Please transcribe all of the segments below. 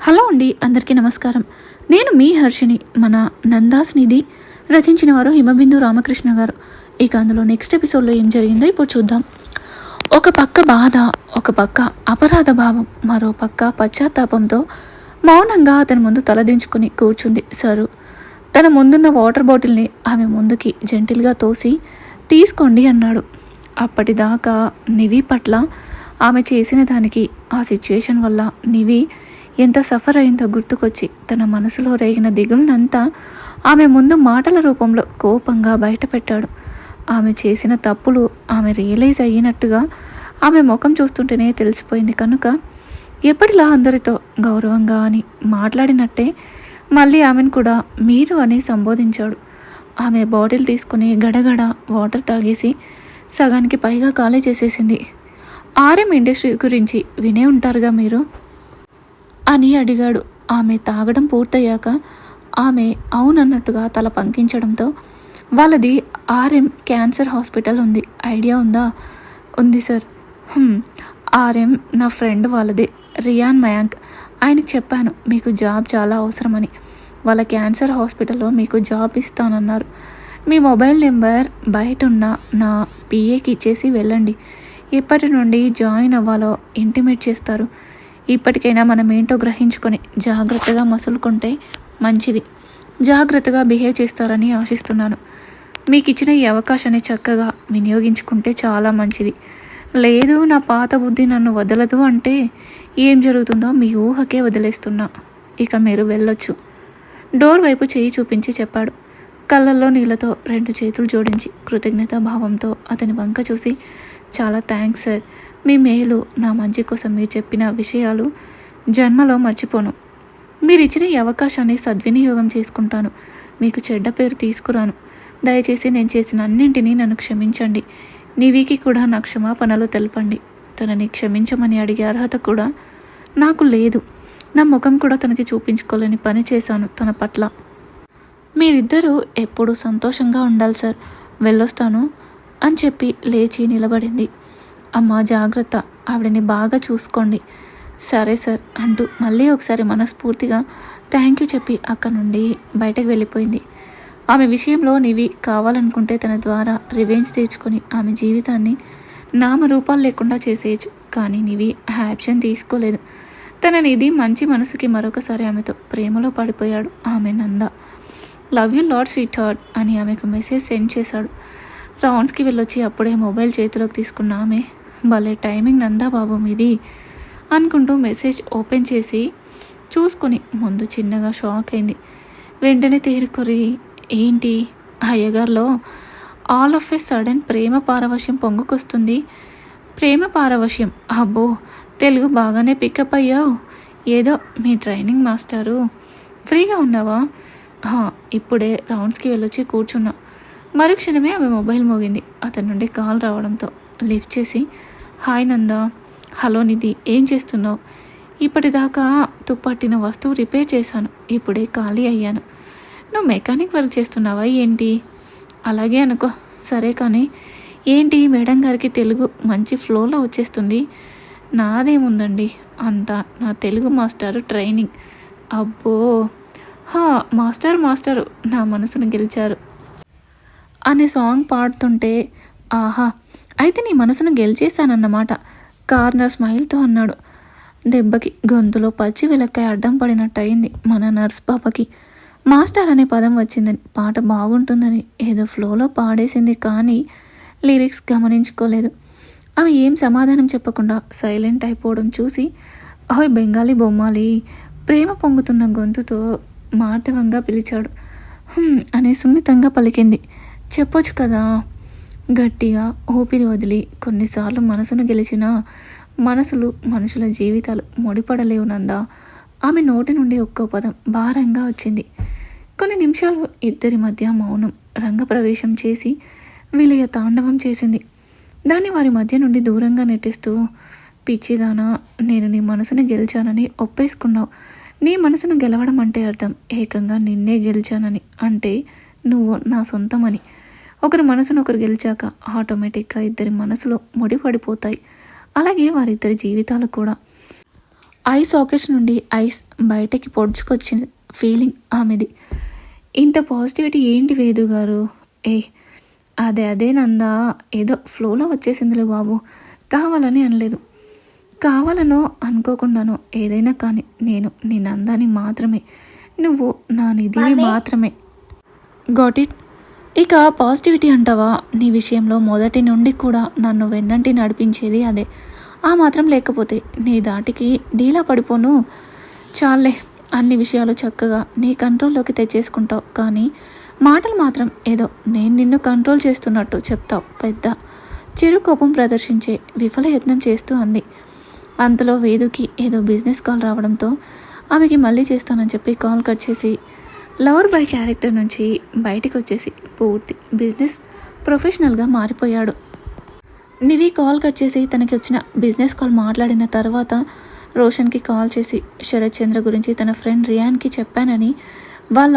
Hello అండి అందరికీ నమస్కారం. నేను మీ హర్షిని మన నందాస్ నిధి రచించిన వారు హిమబిందు రామకృష్ణ గారు. ఇక అందులో నెక్స్ట్ ఎపిసోడ్లో ఏం జరిగిందో ఇప్పుడు చూద్దాం. ఒక పక్క బాధ ఒక పక్క అపరాధ భావం మరో పక్క పశ్చాత్తాపంతో మౌనంగా అతని ముందు తలదించుకుని కూర్చుంది సరు. తన ముందున్న వాటర్ బాటిల్ని ఆమె ముందుకి జెంటిల్గా తోసి తీసుకోండి అన్నాడు. అప్పటిదాకా నివి పట్ల ఆమె చేసిన దానికి ఆ సిచ్యుయేషన్ వల్ల నివి ఎంత సఫర్ అయిందో గుర్తుకొచ్చి తన మనసులో రేగిన దిగులనంతా ఆమె ముందు మాటల రూపంలో కోపంగా బయటపెట్టాడు. ఆమె చేసిన తప్పులు ఆమె రియలైజ్ అయ్యినట్టుగా ఆమె ముఖం చూస్తుంటేనే తెలిసిపోయింది కనుక ఎప్పటిలా అందరితో గౌరవంగా అని మాట్లాడినట్టే మళ్ళీ ఆమెను కూడా మీరు అని సంబోధించాడు. ఆమె బాటిల్ తీసుకుని గడగడ వాటర్ తాగేసి సగానికి పైగా ఖాళీ చేసేసింది. ఆర్ఎం ఇండస్ట్రీ గురించి వినే ఉంటారుగా మీరు? అని అడిగాడు. ఆమె తాగడం పూర్తయ్యాక ఆమె అవునన్నట్టుగా తల పంకించడంతో వాళ్ళది ఆర్ఎం క్యాన్సర్ హాస్పిటల్ ఉంది. ఐడియా ఉందా? ఉంది సార్. ఆర్ఎం నా ఫ్రెండ్ వాళ్ళదే. రియాన్ మయాంక్. ఆయనకి చెప్పాను మీకు జాబ్ చాలా అవసరమని. వాళ్ళ క్యాన్సర్ హాస్పిటల్లో మీకు జాబ్ ఇస్తానన్నారు. మీ మొబైల్ నెంబర్ బయట ఉన్న నా పిఏకి ఇచ్చేసి వెళ్ళండి. ఇప్పటి నుండి జాయిన్ అవ్వాలో ఇంటిమేట్ చేస్తారు. ఇప్పటికైనా మనం ఏంటో గ్రహించుకొని జాగ్రత్తగా మసులుకుంటే మంచిది. జాగ్రత్తగా బిహేవ్ చేస్తారని ఆశిస్తున్నాను. మీకు ఇచ్చిన ఈ అవకాశాన్ని చక్కగా వినియోగించుకుంటే చాలా మంచిది. లేదు నా పాత బుద్ధి నన్ను వదలదు అంటే ఏం జరుగుతుందో మీ ఊహకే వదిలేస్తున్నా. ఇక మీరు వెళ్ళొచ్చు. డోర్ వైపు చేయి చూపించి చెప్పాడు. కళ్ళల్లో నీళ్ళతో రెండు చేతులు జోడించి కృతజ్ఞతా భావంతో అతని వంక చూసి చాలా థ్యాంక్స్ సార్. మీ మేలు నా మంచి కోసం మీరు చెప్పిన విషయాలు జన్మలో మర్చిపోను. మీరు ఇచ్చిన ఈ అవకాశాన్ని సద్వినియోగం చేసుకుంటాను. మీకు చెడ్డ పేరు తీసుకురాను. దయచేసి నేను చేసిన అన్నింటినీ నన్ను క్షమించండి. నీవికి కూడా నా క్షమాపణలు తెలపండి. తనని క్షమించమని అడిగే అర్హత కూడా నాకు లేదు. నా ముఖం కూడా తనకి చూపించుకోలేని పని చేశాను తన పట్ల. మీరిద్దరూ ఎప్పుడూ సంతోషంగా ఉండాలి సార్. వెళ్ళొస్తాను అని చెప్పి లేచి నిలబడింది. అమ్మ జాగ్రత్త. ఆవిడని బాగా చూసుకోండి. సరే సార్ అంటూ మళ్ళీ ఒకసారి మనస్ఫూర్తిగా థ్యాంక్ యూ చెప్పి అక్కడ నుండి బయటకు వెళ్ళిపోయింది. ఆమె విషయంలో నీవి కావాలనుకుంటే తన ద్వారా రివెంజ్ తీర్చుకొని ఆమె జీవితాన్ని నామరూపాలు లేకుండా చేసేయచ్చు. కానీ నీవి యాప్షన్ తీసుకోలేదు. తన నిధి మంచి మనసుకి మరొకసారి ఆమెతో ప్రేమలో పడిపోయాడు. ఆమె Nanda. Love you lad sweet heart అని ఆమెకు మెసేజ్ సెండ్ చేశాడు. రౌండ్స్కి వెళ్ళొచ్చి అప్పుడే మొబైల్ చేతిలోకి తీసుకున్న ఆమె భలే టైమింగ్ నందా బాబు మీది అనుకుంటూ మెసేజ్ ఓపెన్ చేసి చూసుకుని ముందు చిన్నగా షాక్ అయింది. వెంటనే తేరుకొని ఏంటి? అయ్యగారిలో ఆల్ ఆఫ్ ఎ సడన్ ప్రేమ పారవశ్యం పొంగుకొస్తుంది. ప్రేమ పారవశ్యం. అబ్బో తెలుగు బాగానే పికప్ అయ్యావు. ఏదో మీ ట్రైనింగ్ మాస్టారు. ఫ్రీగా ఉన్నావా? "హా, ఇప్పుడే రౌండ్స్కి వెళ్ళొచ్చి కూర్చున్నా. మరుక్షణమే ఆమె మొబైల్ మోగింది. అతని నుండి కాల్ రావడంతో లిఫ్ట్ చేసి హాయ్ నందా. హలో నిధి ఏం చేస్తున్నావు? ఇప్పటిదాకా తుప్పట్టిన వస్తువు రిపేర్ చేశాను. ఇప్పుడే ఖాళీ అయ్యాను. నువ్వు మెకానిక్ వర్క్ చేస్తున్నావా ఏంటి? అలాగే అనుకో. సరే కానీ ఏంటి మేడం గారికి తెలుగు మంచి ఫ్లోలో వచ్చేస్తుంది? నాదేముందండి? అంతా నా తెలుగు మాస్టారు ట్రైనింగ్. అబ్బో! హా మాస్టర్ మాస్టరు నా మనసును గెలిచారు. అనే సాంగ్ పాడుతుంటే ఆహా అయితే నీ మనసును గెలిచేశానన్నమాట. కార్నర్ స్మైల్తో అన్నాడు. దెబ్బకి గొంతులో పచ్చి వెలక్కాయ అడ్డం పడినట్టు అయింది మన నర్స్ పాపకి. మాస్టర్ అనే పదం వచ్చిందని పాట బాగుంటుందని ఏదో ఫ్లోలో పాడేసింది కానీ లిరిక్స్ గమనించుకోలేదు. అవి ఏం సమాధానం చెప్పకుండా సైలెంట్ అయిపోవడం చూసి ఓయ్ బెంగాలీ బొమ్మాలి ప్రేమ పొంగుతున్న గొంతుతో మాధవంగా పిలిచాడు. అని సున్నితంగా పలికింది. చెప్పొచ్చు కదా గట్టిగా ఊపిరి వదిలి కొన్నిసార్లు మనసును గెలిచిన మనసులు మనుషుల జీవితాలు ముడిపడలేవునందా ఆమె నోటి నుండి ఒక్కో పదం భారంగా వచ్చింది. కొన్ని నిమిషాలు ఇద్దరి మధ్య మౌనం రంగప్రవేశం చేసి విలయ తాండవం చేసింది. దాన్ని వారి మధ్య నుండి దూరంగా నెట్టేస్తూ పిచ్చిదానా నేను నీ మనసును గెలిచానని ఒప్పేసుకున్నావు. నీ మనసును గెలవడం అంటే అర్థం ఏకంగా నిన్నే గెలిచానని అంటే నువ్వు నా సొంతమని. ఒకరి మనసును ఒకరు గెలిచాక ఆటోమేటిక్గా ఇద్దరి మనసులో ముడిపడిపోతాయి అలాగే వారిద్దరి జీవితాలు కూడా. ఐ సాకెట్స్ నుండి ఐస్ బయటకి పొడుచుకొచ్చిన ఫీలింగ్ ఆమెది. ఇంత పాజిటివిటీ ఏంటి వేదు గారు? ఏ అదే అదే నందా. ఏదో ఫ్లోలో వచ్చేసిందిలే బాబు. కావాలని అనలేదు. కావాలనో అనుకోకుండానో ఏదైనా కానీ నేను నీ నందాని మాత్రమే. నువ్వు నా నిధివి మాత్రమే. Got it. ఇక పాజిటివిటీ అంటావా? నీ విషయంలో మొదటి నుండి కూడా నన్ను వెన్నంటి నడిపించేది అదే. ఆ మాత్రం లేకపోతే నీ దాటికి డీలా పడిపోను. చాలే అన్ని విషయాలు చక్కగా నీ కంట్రోల్లోకి తెచ్చేసుకుంటావు. కానీ మాటలు మాత్రం ఏదో నేను నిన్ను కంట్రోల్ చేస్తున్నట్టు చెప్తావు పెద్ద. చిరు కోపం ప్రదర్శించే విఫల యత్నం చేస్తూ అంది. అంతలో వేదుకి ఏదో బిజినెస్ కాల్ రావడంతో ఆమెకి మళ్ళీ చేస్తానని చెప్పి కాల్ కట్ చేసి లవర్ బాయ్ క్యారెక్టర్ నుంచి బయటికి వచ్చేసి పూర్తి బిజినెస్ ప్రొఫెషనల్గా మారిపోయాడు. నివి కాల్ కట్ చేసి తనకి వచ్చిన బిజినెస్ కాల్ మాట్లాడిన తర్వాత రోషన్కి కాల్ చేసి శరత్ చంద్ర గురించి తన ఫ్రెండ్ రియాన్కి చెప్పానని వాళ్ళ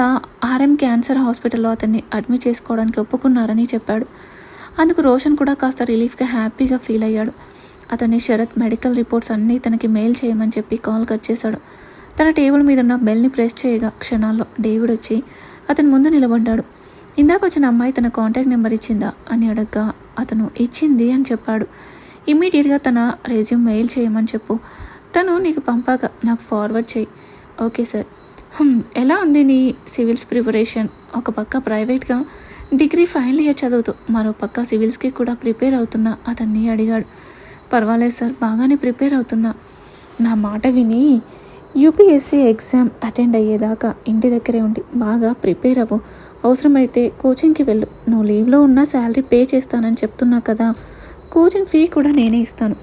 ఆర్ఎం క్యాన్సర్ హాస్పిటల్లో అతన్ని అడ్మిట్ చేసుకోవడానికి ఒప్పుకున్నారని చెప్పాడు. అందుకు రోషన్ కూడా కాస్త రిలీఫ్గా హ్యాపీగా ఫీల్ అయ్యాడు. అతన్ని శరత్ మెడికల్ రిపోర్ట్స్ అన్నీ తనకి మెయిల్ చేయమని చెప్పి కాల్ కట్ చేశాడు. తన టేబుల్ మీద ఉన్న బెల్ని ప్రెస్ చేయగా క్షణాల్లో డేవిడ్ వచ్చి అతని ముందు నిలబడ్డాడు. ఇందాక వచ్చిన అమ్మాయి తన కాంటాక్ట్ నెంబర్ ఇచ్చిందా? అని అడగ్గా అతను ఇచ్చింది అని చెప్పాడు. ఇమ్మీడియట్గా తన రెజ్యూమ్ మెయిల్ చేయమని చెప్పు. తను నీకు పంపాక నాకు ఫార్వర్డ్ చేయి. Okay sir. ఎలా ఉంది నీ సివిల్స్ ప్రిపరేషన్? ఒక పక్క ప్రైవేట్గా డిగ్రీ ఫైనల్ ఇయర్ చదువుతూ మరో పక్క సివిల్స్కి కూడా ప్రిపేర్ అవుతున్నా? అతన్ని అడిగాడు. పర్వాలేదు సార్ బాగానే ప్రిపేర్ అవుతున్నా. నా మాట విని యూపీఎస్సీ ఎగ్జామ్ అటెండ్ అయ్యేదాకా ఇంటి దగ్గరే ఉండి బాగా ప్రిపేర్ అవ్వు. అవసరమైతే కోచింగ్కి వెళ్ళు. నువ్వు లీవ్లో ఉన్న శాలరీ పే చేస్తానని చెప్తున్నా కదా. కోచింగ్ ఫీ కూడా నేనే ఇస్తాను.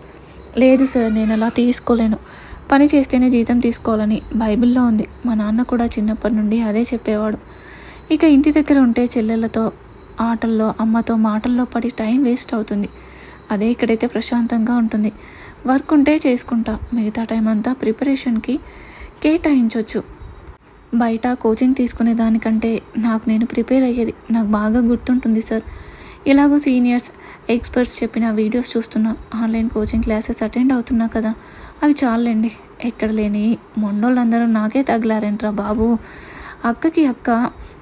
లేదు సార్ నేను అలా తీసుకోలేను. పని చేస్తేనే జీతం తీసుకోవాలని బైబిల్లో ఉంది. మా నాన్న కూడా చిన్నప్పటి నుండి అదే చెప్పేవాడు. ఇక ఇంటి దగ్గర ఉంటే చెల్లెళ్ళతో ఆటల్లో అమ్మతో మాటల్లో పడి టైం వేస్ట్ అవుతుంది. అదే ఇక్కడైతే ప్రశాంతంగా ఉంటుంది. వర్క్ ఉంటే చేసుకుంటా. మిగతా టైం అంతా ప్రిపరేషన్కి కేటాయించవచ్చు బయట కోచింగ్ తీసుకునే దానికంటే నాకు నేను ప్రిపేర్ అయ్యేది నాకు బాగా గుర్తుంటుంది సార్. ఇలాగో సీనియర్స్ ఎక్స్పర్ట్స్ చెప్పిన వీడియోస్ చూస్తున్నా. ఆన్లైన్ కోచింగ్ క్లాసెస్ అటెండ్ అవుతున్నా కదా. అవి చాలండి. ఎక్కడ లేని మొండోళ్ళందరూ నాకే తగిలారేంట్రా బాబు? అక్కకి అక్క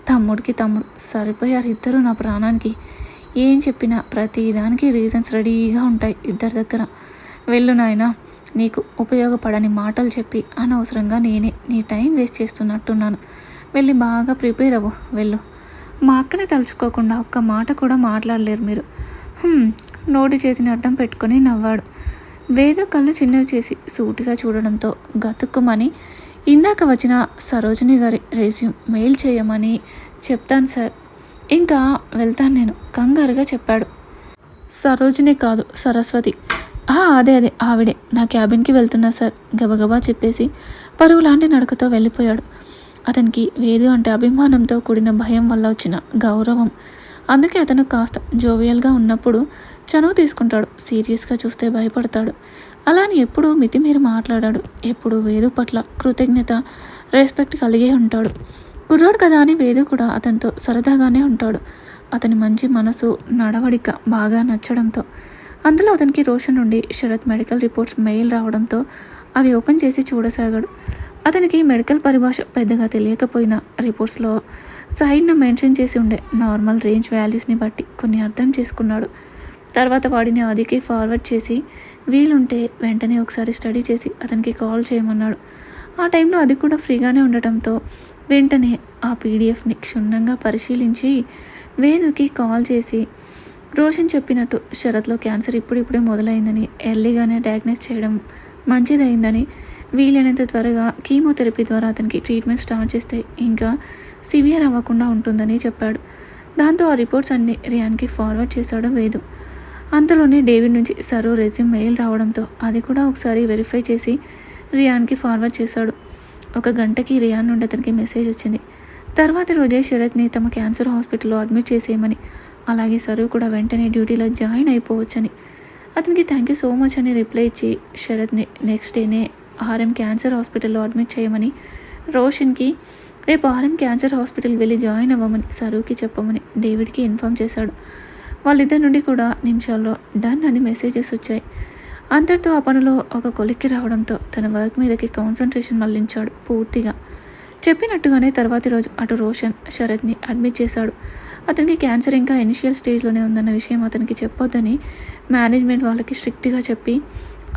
తమ్ముడికి తమ్ముడు సరిపోయారు ఇద్దరు నా ప్రాణానికి. ఏం చెప్పినా ప్రతి దానికి రీజన్స్ రెడీగా ఉంటాయి ఇద్దరి దగ్గర. వెళ్ళు నాయనా నీకు ఉపయోగపడని మాటలు చెప్పి అనవసరంగా నేనే నీ టైం వేస్ట్ చేస్తున్నట్టున్నాను. వెళ్ళి బాగా ప్రిపేర్ అవ్వు వెళ్ళు. మా అక్కని తలుచుకోకుండా ఒక్క మాట కూడా మాట్లాడలేరు మీరు. నోటి చేతిని అడ్డం పెట్టుకొని నవ్వాడు. వేదో కళ్ళు చిన్నవి చేసి సూటిగా చూడడంతో గతుక్కుమని ఇందాక వచ్చిన సరోజిని గారి రెజ్యూమ్ మెయిల్ చేయమని చెప్తాను సార్. ఇంకా వెళ్తాను నేను కంగారుగా చెప్పాడు. సరోజిని కాదు సరస్వతి. అదే అదే. ఆవిడే. నా క్యాబిన్కి వెళ్తున్నా సార్. గబగబా చెప్పేసి పరుగు లాంటి నడకతో వెళ్ళిపోయాడు. అతనికి వేదు అంటే అభిమానంతో కూడిన భయం వల్ల వచ్చిన గౌరవం. అందుకే అతను కాస్త జోవియల్గా ఉన్నప్పుడు చనువు తీసుకుంటాడు. సీరియస్గా చూస్తే భయపడతాడు. అలా అని ఎప్పుడూ మితిమీరి మాట్లాడాడు. ఎప్పుడూ వేదు పట్ల కృతజ్ఞత రెస్పెక్ట్ కలిగే ఉంటాడు. కుర్రాడు కదా అని వేదు కూడా అతనితో సరదాగానే ఉంటాడు. అతని మంచి మనసు నడవడిక బాగా నచ్చడంతో. అందులో అతనికి రోషన్ నుండి శరత్ మెడికల్ రిపోర్ట్స్ మెయిల్ రావడంతో అవి ఓపెన్ చేసి చూడసాగాడు. అతనికి మెడికల్ పరిభాష పెద్దగా తెలియకపోయినా రిపోర్ట్స్లో సైడ్న మెన్షన్ చేసి ఉండే నార్మల్ రేంజ్ వాల్యూస్ని బట్టి కొన్ని అర్థం చేసుకున్నాడు. తర్వాత వాడిని అదికి ఫార్వర్డ్ చేసి వీలుంటే వెంటనే ఒకసారి స్టడీ చేసి అతనికి కాల్ చేయమన్నాడు. ఆ టైంలో అది కూడా ఫ్రీగానే ఉండటంతో వెంటనే ఆ పీడిఎఫ్ని క్షుణ్ణంగా పరిశీలించి వేదుకి కాల్ చేసి రోషన్ చెప్పినట్టు శరత్లో క్యాన్సర్ ఇప్పుడిప్పుడే మొదలైందని ఎర్లీగానే డయాగ్నోస్ చేయడం మంచిదైందని వీలైనంత త్వరగా కీమోథెరపీ ద్వారా అతనికి ట్రీట్మెంట్ స్టార్ట్ చేస్తే ఇంకా సివియర్ అవ్వకుండా ఉంటుందని చెప్పాడు. దాంతో ఆ రిపోర్ట్స్ అన్ని రియాన్కి ఫార్వర్డ్ చేశాడు వేదు. అంతలోనే డేవిడ్ నుంచి సరో రెజ్యూమ్ మెయిల్ రావడంతో అది కూడా ఒకసారి వెరిఫై చేసి రియాన్కి ఫార్వర్డ్ చేశాడు. ఒక గంటకి రియాన్ నుండి అతనికి మెసేజ్ వచ్చింది. తర్వాత రోజే శరత్ని తమ క్యాన్సర్ హాస్పిటల్లో అడ్మిట్ చేసేయమని అలాగే సరువు కూడా వెంటనే డ్యూటీలో జాయిన్ అయిపోవచ్చని. అతనికి థ్యాంక్ యూ సో మచ్ అని రిప్లై ఇచ్చి శరత్ని నెక్స్ట్ డేనే ఆర్ఎం క్యాన్సర్ హాస్పిటల్లో అడ్మిట్ చేయమని రోషన్కి రేపు ఆర్ఎం క్యాన్సర్ హాస్పిటల్కి వెళ్ళి జాయిన్ అవ్వమని సరువుకి చెప్పమని డేవిడ్కి ఇన్ఫామ్ చేశాడు. వాళ్ళిద్దరి నుండి కూడా నిమిషాల్లో డన్ అని మెసేజెస్ వచ్చాయి. అంతటితో ఆ పనిలో ఒక కొలిక్కి రావడంతో తన వర్క్ మీదకి కాన్సన్ట్రేషన్ మళ్ళించాడు పూర్తిగా. చెప్పినట్టుగానే తర్వాతి రోజు అటు రోషన్ శరత్ని అడ్మిట్ చేశాడు. అతనికి క్యాన్సర్ ఇంకా ఇనిషియల్ స్టేజ్లోనే ఉందన్న విషయం అతనికి చెప్పొద్దని మేనేజ్మెంట్ వాళ్ళకి స్ట్రిక్ట్గా చెప్పి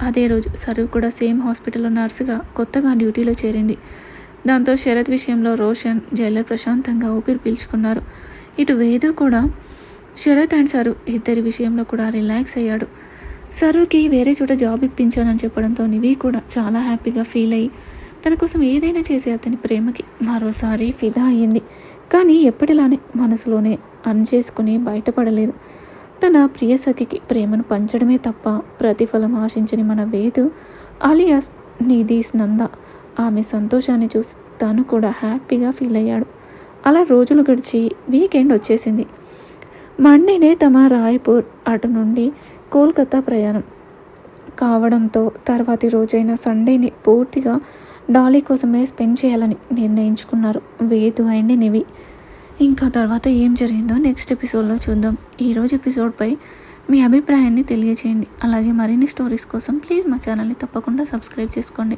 అదే రోజు సరు కూడా సేమ్ హాస్పిటల్లో నర్సుగా కొత్తగా డ్యూటీలో చేరింది. దాంతో శరత్ విషయంలో రోషన్ జైలర్ ప్రశాంతంగా ఊపిరి పీల్చుకున్నారు. ఇటు వేదు కూడా శరత్ అండ్ సరు ఇద్దరి విషయంలో కూడా రిలాక్స్ అయ్యాడు. సరుకి వేరే చోట జాబ్ ఇప్పించానని చెప్పడంతో నివి కూడా చాలా హ్యాపీగా ఫీల్ అయ్యి తన కోసం ఏదైనా చేసే అతని ప్రేమకి మరోసారి ఫిదా అయ్యింది. కానీ ఎప్పటిలానే మనసులోనే చేసుకుని బయటపడలేదు. తన ప్రియసఖికి ప్రేమను పంచడమే తప్ప ప్రతిఫలం ఆశించని మన వేదు అలియాస్ నిధీస్ నంద. ఆమె సంతోషాన్ని చూసి తను కూడా హ్యాపీగా ఫీల్ అయ్యాడు. అలా రోజులు గడిచి వీకెండ్ వచ్చేసింది. మండేనే తమ రాయ్పూర్ అటు నుండి కోల్కతా ప్రయాణం కావడంతో తర్వాతి రోజైన సండేని పూర్తిగా డాలీ కోసమే స్పెండ్ చేయాలని నిర్ణయించుకున్నారు వేదు అండ్ నివి. ఇంకా తర్వాత ఏం జరిగిందో నెక్స్ట్ ఎపిసోడ్లో చూద్దాం. ఈరోజు ఎపిసోడ్పై మీ అభిప్రాయాన్ని తెలియజేయండి అలాగే మరిన్ని స్టోరీస్ కోసం ప్లీజ్ మా ఛానల్ని తప్పకుండా సబ్స్క్రైబ్ చేసుకోండి.